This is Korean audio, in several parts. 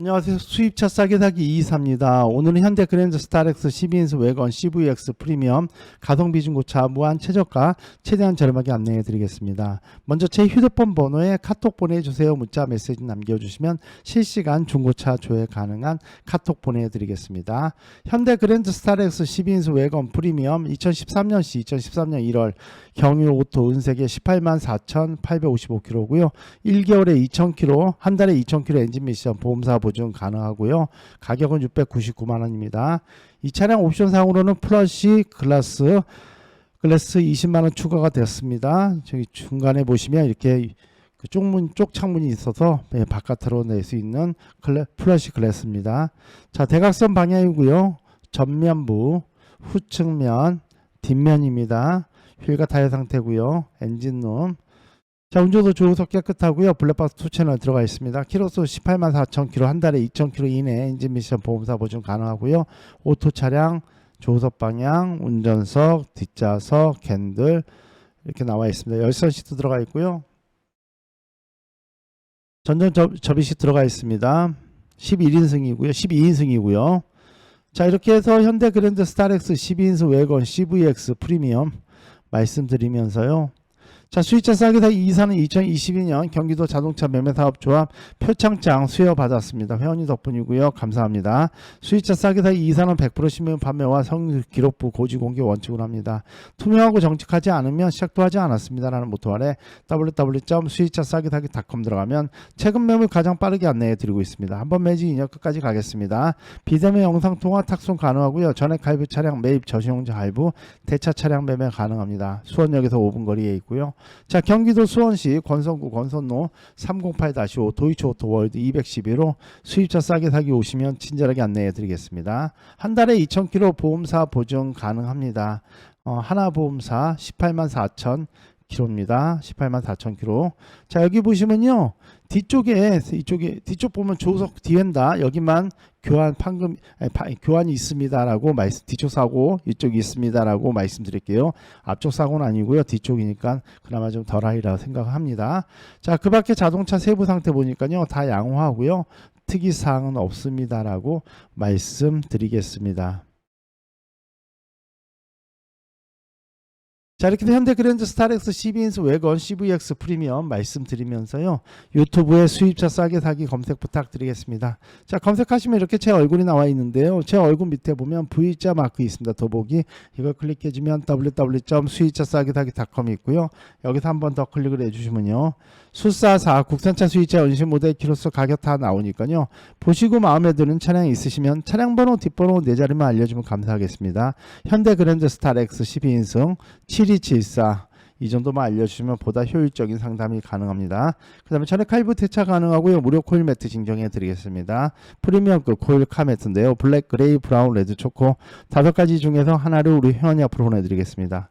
안녕하세요. 수입차 싸게 사기 224입니다. 오늘은 현대 그랜드 스타렉스 12인승 외건 CVX 프리미엄 가성비 중고차 무한 최저가 최대한 저렴하게 안내해 드리겠습니다. 먼저 제 휴대폰 번호에 카톡 보내주세요. 문자 메시지 남겨주시면 실시간 중고차 조회 가능한 카톡 보내드리겠습니다. 현대 그랜드 스타렉스 12인승 외건 프리미엄 2013년 시 2013년 1월 경유 오토 은색의 18만 4,855km고요. 1개월에 2,000km, 한 달에 2,000km 엔진 미션 보험사 보증 가능하고요. 가격은 699만 원입니다. 이 차량 옵션 상으로는 플러시 글라스 글래스 20만 원 추가가 됐습니다. 저기 중간에 보시면 이렇게 그 쪽 문 쪽 창문이 있어서 예, 바깥으로 낼 수 있는 글래, 플러시 글래스입니다. 자 대각선 방향이고요. 전면부, 후측면, 뒷면입니다. 휠과 타이어 상태고요. 엔진룸. 자 운전도 조우석 깨끗하고요. 블랙박스 투 채널 들어가 있습니다. 키로수 18만 4천 킬로 한 달에 2천 킬로 이내 엔진 미션 보험사 보증 가능하고요. 오토 차량 조수석 방향, 운전석, 뒷좌석, 캔들 이렇게 나와 있습니다. 열선 시트 들어가 있고요. 전전 접, 접이식 들어가 있습니다. 11인승이고요. 12인승이고요. 자 이렇게 해서 현대 그랜드 스타렉스 12인승 외건 CVX 프리미엄 말씀드리면서요. 자 수입차 싸게 사기 이사는 2022년 경기도 자동차 매매사업조합 표창장 수여받았습니다. 회원님 덕분이고요. 감사합니다. 수입차 싸게 사기 이사는 100% 신명 판매와 성능 기록부 고지 공개 원칙으로 합니다. 투명하고 정직하지 않으면 시작도 하지 않았습니다 라는 모토 아래 www.수입차 싸게 사기.com 들어가면 최근 매물 가장 빠르게 안내해 드리고 있습니다. 한번 매지 2년 끝까지 가겠습니다. 비대면 영상 통화 탁송 가능하고요. 전액 할부 차량 매입 저시용자 할부 대차 차량 매매 가능합니다. 수원역에서 5분 거리에 있고요. 자 경기도 수원시 권선구 권선로 308-5 도이치오토 월드 211호 수입차 싸게 사기 오시면 친절하게 안내해 드리겠습니다. 한 달에 2,000km 보험사 보증 가능합니다. 어, 하나보험사 18만 4천 킬로입니다. 18만 4천 킬로. 자 여기 보시면요 뒤쪽에 이쪽에 뒤쪽 보면 조석 뒤엔다 여기만 교환 판금 아니, 파- 교환이 있습니다라고 말씀 뒤쪽 사고 이쪽이 있습니다라고 말씀드릴게요. 앞쪽 사고는 아니고요 뒤쪽이니까 그나마 좀 덜하리라고 생각합니다. 자 그 밖에 자동차 세부 상태 보니까요 다 양호하고요 특이 사항은 없습니다라고 말씀드리겠습니다. 자 이렇게 현대 그랜드 스타렉스 12인승 외건 CVX 프리미엄 말씀드리면서요. 유튜브에 수입차 싸게 사기 검색 부탁드리겠습니다. 자 검색하시면 이렇게 제 얼굴이 나와 있는데요. 제 얼굴 밑에 보면 V자 마크 있습니다. 더보기. 이걸 클릭해주면 www.수입차 싸게 사기.com이 있고요. 여기서 한 번 더 클릭을 해주시면요 수사사 국산차 수입차 연식 모델 키로수 가격 다 나오니까요 보시고 마음에 드는 차량 있으시면 차량 번호 뒷번호 네 자리만 알려주면 감사하겠습니다 현대 그랜드 스타렉스 12인승 7274이 정도만 알려주시면 보다 효율적인 상담이 가능합니다. 그 다음에 전액 할부 대차 가능하고요. 무료 코일 매트 증정해 드리겠습니다. 프리미엄급 코일 카 매트인데요. 블랙, 그레이, 브라운, 레드, 초코 다섯 가지 중에서 하나를 우리 회원이 앞으로 보내드리겠습니다.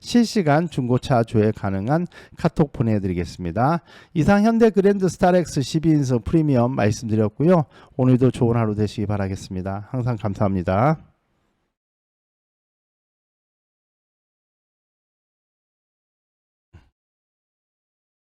실시간 중고차 조회 가능한 카톡 보내드리겠습니다. 이상 현대 그랜드 스타렉스 12인승 프리미엄 말씀드렸고요. 오늘도 좋은 하루 되시기 바라겠습니다. 항상 감사합니다.